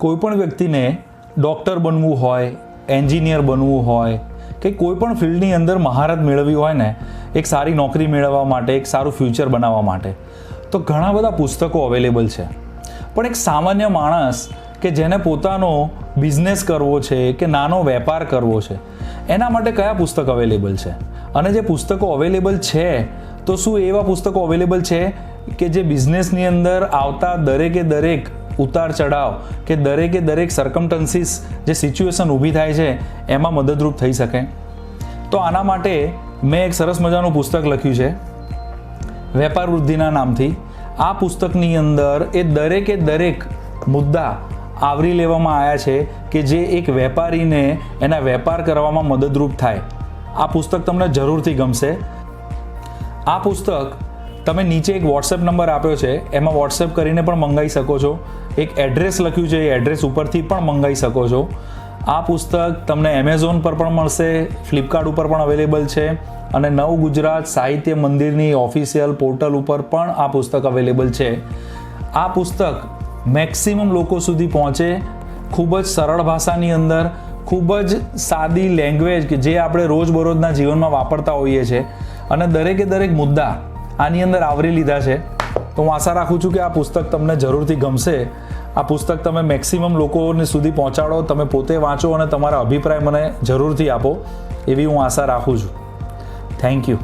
કોઈ પણ વ્યક્તિને ડૉક્ટર બનવું હોય, એન્જિનિયર બનવું હોય કે કોઈ પણ ફિલ્ડની અંદર મહારત મેળવવી હોય ને, એક સારી નોકરી મેળવવા માટે, એક સારું ફ્યુચર બનાવવા માટે, તો ઘણા બધા પુસ્તકો અવેલેબલ છે. પણ એક સામાન્ય માણસ કે જેને પોતાનો બિઝનેસ કરવો છે કે નાનો વેપાર કરવો છે, એના માટે કયા પુસ્તક અવેલેબલ છે? અને જે પુસ્તકો અવેલેબલ છે, તો શું એવા પુસ્તકો અવેલેબલ છે કે જે બિઝનેસની અંદર આવતા દરેકે દરેક ઉતાર ચઢાવ કે દરેકે દરેક સરકમટન્સીસ જે સિચ્યુએશન ઊભી થાય છે, એમાં મદદરૂપ થઈ શકે. તો આના માટે મેં એક સરસ મજાનું પુસ્તક લખ્યું છે, વેપાર વૃદ્ધિના નામથી. આ પુસ્તકની અંદર એ દરેકે દરેક મુદ્દા આવરી લેવામાં આવ્યા છે કે જે એક વેપારીને એના વેપાર કરવામાં મદદરૂપ થાય. આ પુસ્તક તમને જરૂરથી ગમશે. આ પુસ્તક તમે નીચે એક વોટ્સએપ નંબર આપ્યો છે, એમાં વોટ્સએપ કરીને પણ મંગાવી શકો છો. એક એડ્રેસ લખ્યું છે, એ એડ્રેસ ઉપરથી પણ મંગાવી શકો છો. આ પુસ્તક તમને એમેઝોન પર પણ મળશે ફ્લિપકાર્ટ ઉપર પણ અવેલેબલ છે, અને નવ ગુજરાત સાહિત્ય મંદિરની ઓફિશિયલ પોર્ટલ ઉપર પણ આ પુસ્તક અવેલેબલ છે. આ પુસ્તક મેક્સિમમ લોકો સુધી પહોંચે, ખૂબ જ સરળ ભાષાની અંદર, ખૂબ જ સાદી લેંગ્વેજ કે જે આપણે રોજબરોજના જીવનમાં વાપરતા હોઈએ છીએ. અને દરેકે દરેક મુદ્દા આની અંદર આવરી લીધા છે. તો હું આશા રાખું છું કે આ પુસ્તક તમને જરૂરથી ગમશે. આ પુસ્તક તમે મેક્સિમમ લોકોને સુધી પહોંચાડો, તમે પોતે વાંચો અને તમારા અભિપ્રાય મને જરૂરથી આપો. એવી હું આશા રાખું છું. Thank you